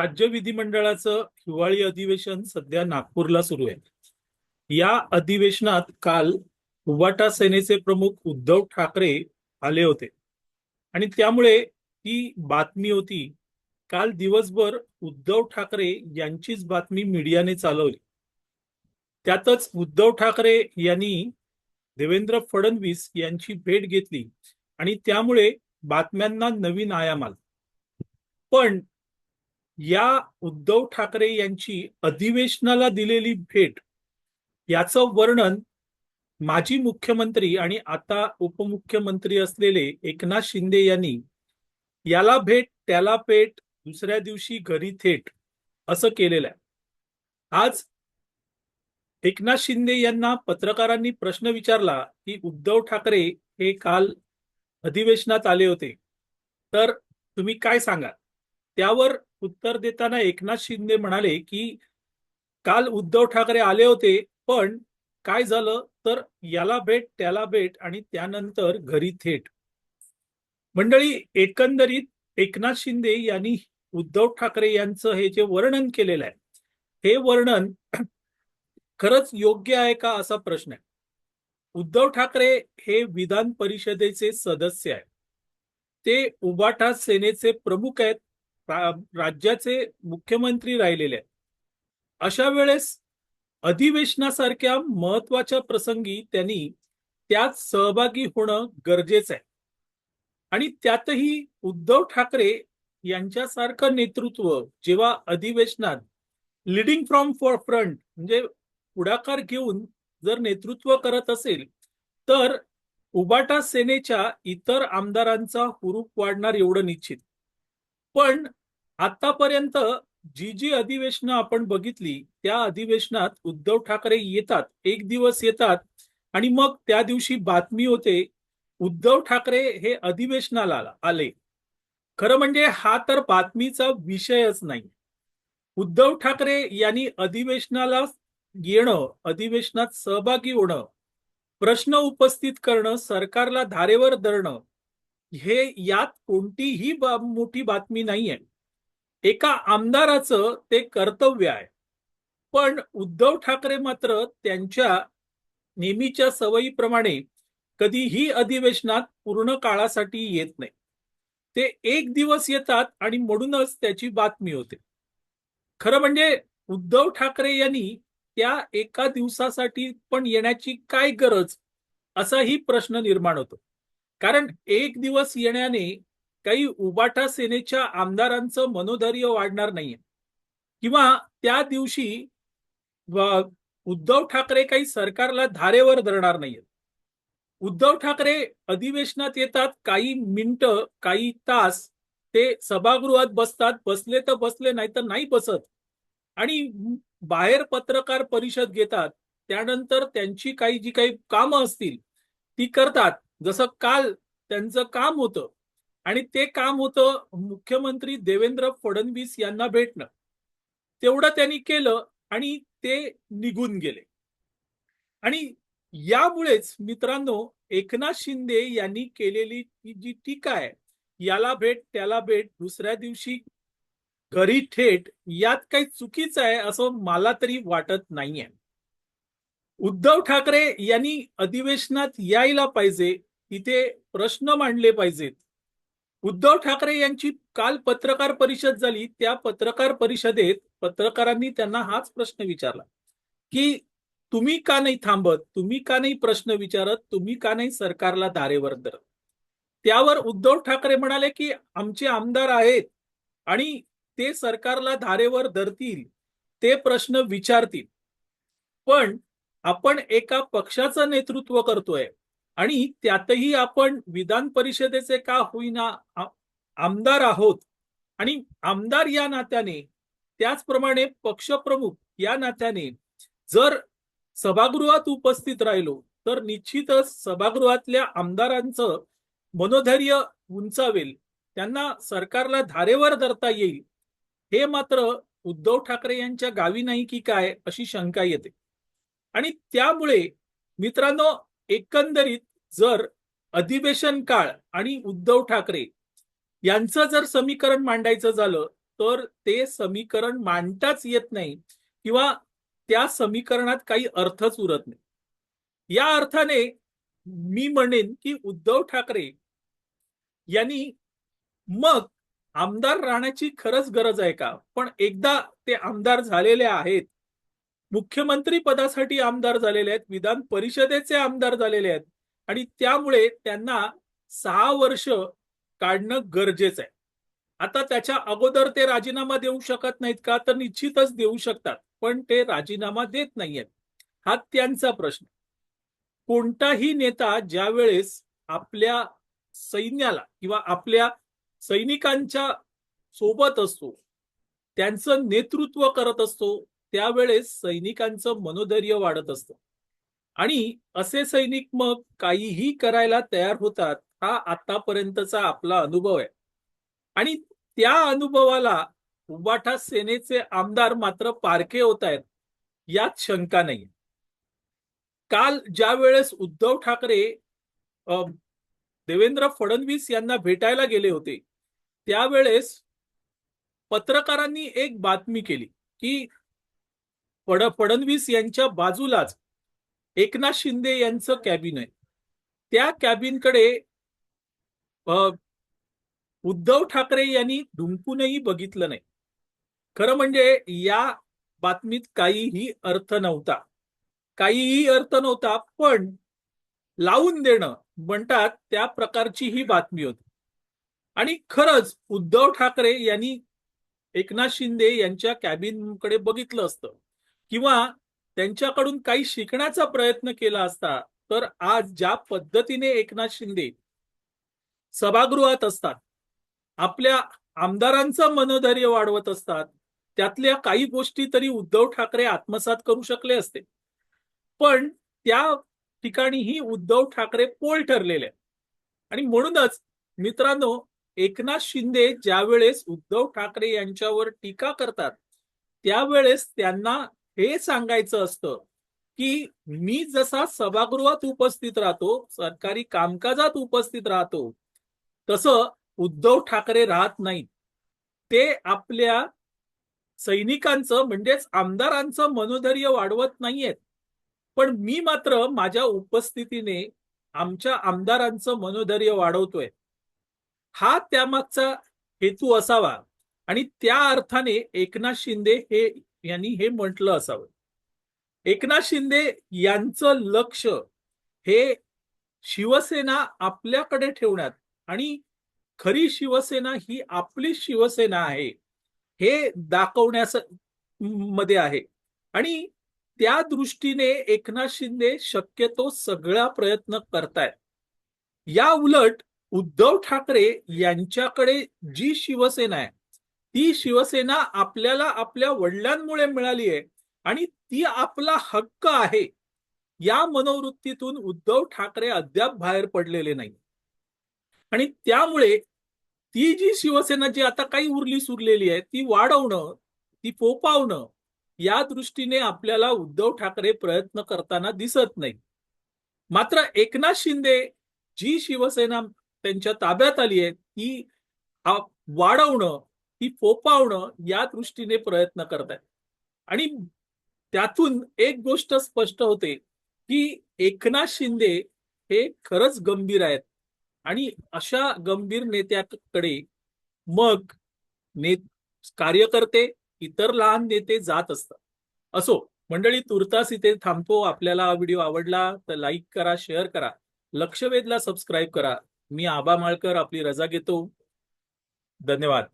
राज्य विधिमंडळाचं हिवाळी अधिवेशन सध्या नागपूरला सुरू आहे. या अधिवेशनात काल उबाटा सेनेचे प्रमुख उद्धव ठाकरे आले होते. आणि त्यामुळे ही बातमी होती काल दिवसभर उद्धव ठाकरे यांचीच बातमी मीडियाने चालवली. त्यातच उद्धव ठाकरे यांनी देवेंद्र फडणवीस यांची भेट घेतली आणि त्यामुळे बातम्यांना नवीन आयाम आला. पण या उद्धव ठाकरे यांची अधिवेशनाला दिलेली भेट याचं वर्णन माजी मुख्यमंत्री आणि आता उपमुख्यमंत्री असलेले एकनाथ शिंदे यांनी याला भेट त्याला पेट दुसऱ्या दिवशी घरी थेट असं केलेलं आहे. आज एकनाथ शिंदे यांना पत्रकारांनी प्रश्न विचारला की उद्धव ठाकरे हे काल अधिवेशनात आले होते तर तुम्ही काय सांगाल? त्यावर उत्तर देताना एकनाथ शिंदे म्हणाले की काल उद्धव ठाकरे आले होते पण काय झालं? तर याला भेट त्याला भेट आणि त्यानंतर घरी थेट. मंडळी एकंदरीत एकनाथ शिंदे यांनी उद्धव ठाकरे यांचं हे जे वर्णन केलेलं आहे हे वर्णन खरंच योग्य आहे का असा प्रश्न आहे? उद्धव ठाकरे हे विधान परिषदेचे सदस्य आहेत. ते उबाटा सेनेचे प्रमुख आहेत. राज्याचे मुख्यमंत्री राहिलेले आहेत. अशा वेळेस अधिवेशनासारख्या महत्त्वाच्या प्रसंगी त्यांनी त्यात सहभागी होणं गरजेचं आहे. आणि त्यातही उद्धव ठाकरे यांच्यासारखं नेतृत्व जेव्हा अधिवेशनात लिडिंग फ्रॉम फॉर फ्रंट म्हणजे पुढाकार घेऊन जर नेतृत्व करत असेल तर उबाटा सेनेच्या इतर आमदारांचा हुरूप वाढणार एवढं निश्चित. पण आतापर्यंत जी जी अधिवेशनं आपण बघितली त्या अधिवेशनात उद्धव ठाकरे येतात एक दिवस येतात आणि मग त्या दिवशी बातमी होते उद्धव ठाकरे हे अधिवेशनाला आले. खरं म्हणजे हा तर बातमीचा विषयच नाही. उद्धव ठाकरे यांनी अधिवेशनाला येणं अधिवेशनात सहभागी होणं प्रश्न उपस्थित करणं सरकारला धारेवर धरणं हे यात कोणतीही बा, मोठी बातमी नाही आहे एका आमदाराचं ते कर्तव्य आहे. पण उद्धव ठाकरे मात्र त्यांच्या नेहमीच्या सवयीप्रमाणे कधीही अधिवेशनात पूर्ण काळासाठी येत नाही. ते एक दिवस येतात आणि म्हणूनच त्याची बातमी होते. खरं म्हणजे उद्धव ठाकरे यांनी त्या एका दिवसासाठी पण येण्याची काय गरज असाही प्रश्न निर्माण होतो. कारण एक दिवस येण्याने काही उबाटा सेनेच्या आमदारांचं मनोधैर्य वाढणार नाहीये. किंवा त्या दिवशी उद्धव ठाकरे काही सरकारला धारेवर धरणार नाहीयेत. उद्धव ठाकरे अधिवेशनात येतात काही मिनिट काही तास ते सभागृहात बसतात बसले तर बसले नाही तर नाही बसत. आणि बाहेर पत्रकार परिषद घेतात त्यानंतर त्यांची काही जी काही कामं असतील ती करतात. जसं काल त्यांचं काम होतं आणि ते काम होतं मुख्यमंत्री देवेंद्र फडणवीस यांना भेटणं. तेवढं त्यांनी केलं आणि ते निघून गेले. आणि यामुळेच मित्रांनो एकनाथ शिंदे यांनी केलेली जी टीका आहे याला भेट त्याला भेट दुसऱ्या दिवशी घरी थेट यात काही चुकीचं आहे असं मला तरी वाटत नाहीये. उद्धव ठाकरे यांनी अधिवेशनात यायला पाहिजे तिथे प्रश्न मांडले पाहिजेत. उद्धव ठाकरे यांची काल पत्रकार परिषद झाली. त्या पत्रकार परिषदेत पत्रकारांनी त्यांना हाच प्रश्न विचारला की तुम्ही का नाही थांबत? तुम्ही का नाही प्रश्न विचारत? तुम्ही का नाही सरकारला दारेवर धरत? त्यावर उद्धव ठाकरे म्हणाले की आमचे आमदार आहेत आणि ते सरकारला धारेवर धरतील ते प्रश्न विचारतील. पण आपण एका पक्षाचं नेतृत्व करतोय. आणि त्यातही आपण विधान परिषदेचे का होईना आमदार आहोत आणि आमदार या नात्याने त्याचप्रमाणे पक्षप्रमुख या नात्याने जर सभागृहात उपस्थित राहिलो तर निश्चितच सभागृहातल्या आमदारांचं मनोधैर्य उंचावेल. त्यांना सरकारला धारेवर धरता येईल. हे मात्र उद्धव ठाकरे यांच्या गावी नाही की काय अशी शंका येते. आणि त्यामुळे मित्रांनो एकंदरीत जर अधिवेशन काळ आणि उद्धव ठाकरे यांचं जर समीकरण मांडायचं झालं तर ते समीकरण मांडताच येत नाही किंवा त्या समीकरणात काही अर्थच उरत नाही. या अर्थाने मी म्हणेन की उद्धव ठाकरे यांनी मग आमदार राहण्याची खरंच गरज आहे का? पण एकदा ते आमदार झालेले आहेत मुख्यमंत्री पदासाठी आमदार झालेले आहेत विधान परिषदेचे आमदार झालेले आहेत. आणि त्यामुळे त्यांना सहा वर्ष काढणं गरजेचं आहे. आता त्याच्या अगोदर ते राजीनामा देऊ शकत नाहीत का? तर निश्चितच देऊ शकतात. पण ते राजीनामा देत नाहीयेत. हा त्यांचा प्रश्न. कोणताही नेता ज्या वेळेस आपल्या सैन्याला किंवा आपल्या सैनिकांच्या सोबत असतो त्यांचं नेतृत्व करत असतो त्यावेळेस सैनिकांचं मनोधैर्य वाढत असतं. आणि असे सैनिक मग काहीही करायला तयार होतात हा आतापर्यंतचा आपला अनुभव आहे. आणि त्या अनुभवाला उबाठा सेनेचे आमदार मात्र पारखे होत आहेत यात शंका नाही काल ज्या वेळेस उद्धव ठाकरे देवेंद्र फडणवीस यांना भेटायला गेले होते त्यावेळेस पत्रकारांनी एक बातमी केली की फड फडणवीस यांच्या बाजूलाच एकनाथ शिंदे यांचं कॅबिन आहे. त्या कॅबिनकडे उद्धव ठाकरे यांनी ढुंकूनही बघितलं नाही. खरं म्हणजे या बातमीत काहीही अर्थ नव्हता. काहीही अर्थ नव्हता पण लावून देणं म्हणतात त्या प्रकारची ही बातमी होती. आणि खरंच उद्धव ठाकरे यांनी एकनाथ शिंदे यांच्या कॅबिनकडे बघितलं असतं. किंवा त्यांच्याकडून काही शिकण्याचा प्रयत्न केला असता तर आज ज्या पद्धतीने एकनाथ शिंदे सभागृहात असतात आपल्या आमदारांचं मनोधैर्य वाढवत असतात त्यातल्या काही गोष्टी तरी उद्धव ठाकरे आत्मसात करू शकले असते. पण त्या ठिकाणीही उद्धव ठाकरे पोल ठरलेले आणि म्हणूनच मित्रांनो एकनाथ शिंदे ज्यावेळेस उद्धव ठाकरे यांच्यावर टीका करतात त्यावेळेस त्यांना हे सांगायचं असतं की मी जसा सभागृहात उपस्थित राहतो सरकारी कामकाजात उपस्थित राहतो तसं उद्धव ठाकरे राहत नाहीत. ते आपल्या सैनिकांचं म्हणजेच आमदारांचं मनोधैर्य वाढवत नाहीयेत. पण मी मात्र माझ्या उपस्थितीने आमच्या आमदारांचं मनोधैर्य वाढवतोय. हा त्यामागचा हेतू असावा आणि त्या अर्थाने एकनाथ शिंदे हे यांनी हे म्हटलं असावं. एकनाथ शिंदे यांचं लक्ष हे शिवसेना आपल्याकडे ठेवण्यात आणि खरी शिवसेना ही आपली शिवसेना आहे हे दाखवण्यास मध्ये आहे. आणि त्या दृष्टीने एकनाथ शिंदे शक्यतो सगळा प्रयत्न करतायत. या उलट उद्धव ठाकरे यांच्याकडे जी शिवसेना आहे ती शिवसेना आपल्याला आपल्या वडिलांमुळे मिळाली आहे आणि ती आपला हक्क आहे. या मनोवृत्तीतून उद्धव ठाकरे अद्याप बाहेर पडलेले नाही. आणि त्यामुळे ती जी शिवसेना जी आता काही उरली सुरलेली आहे ती वाढवणं ती पोपावणं या दृष्टीने आपल्याला उद्धव ठाकरे प्रयत्न करताना दिसत नाही. मात्र एकनाथ शिंदे जी शिवसेना त्यांच्या ताब्यात आली आहे ती वाढवणं ती फोपावणं या दृष्टीने प्रयत्न करत आहेत आणि त्यातून एक गोष्ट स्पष्ट होते की एकनाथ शिंदे हे खरंच गंभीर आहेत. आणि अशा गंभीर नेत्याकडे मग ने कार्यकर्ते इतर लहान नेते जात असतात. असो मंडळी तुर्तास इथे थांबतो. आपल्याला हा व्हिडिओ आवडला तर लाईक करा शेअर करा. लक्षवेधला सबस्क्राईब करा. मी आबा माळकर आपली रजा घेतो. धन्यवाद.